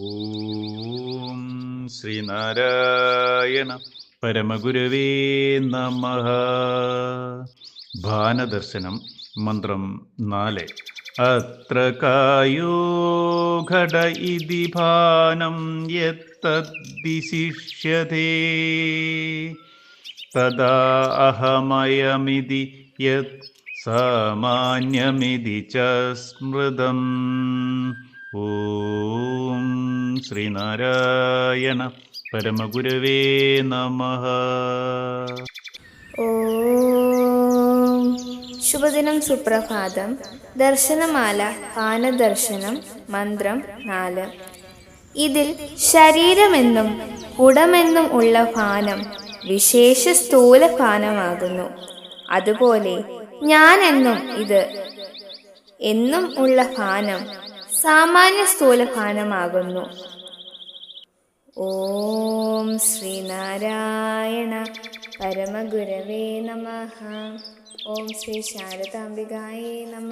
ഓം ശ്രീനാരായണ പരമഗുരുവേ നമ. ഭാനദർശനം മന്ത്രം നാല്. അത്ര കായോ ഘട ഇതി ഭാനം യത്തദ്ദിശിഷ്യതേ തദാ അഹമയമിതി യത് സാമാന്യമിതി ച സ്മൃതം. ശ്രീനാരായണ പരമഗുരവേ നമ. ശുഭദിനം സുപ്രഭാതം. ദർശനമാല പാനദർശനം മന്ത്രം നാല്. ഇതിൽ ശരീരമെന്നും കുടമെന്നും ഉള്ള പാനം വിശേഷ സ്ഥൂല പാനമാകുന്നു. അതുപോലെ ഞാനെന്നും ഇത് എന്നും ഉള്ള ഭാനം സാമാന്യ സ്ഥൂല ഭാനമാകുന്നു ഓം ശ്രീനാരായണ പരമഗുരവേ നമ. ഓം ശ്രീ ശാരദാംബികായേ നമ.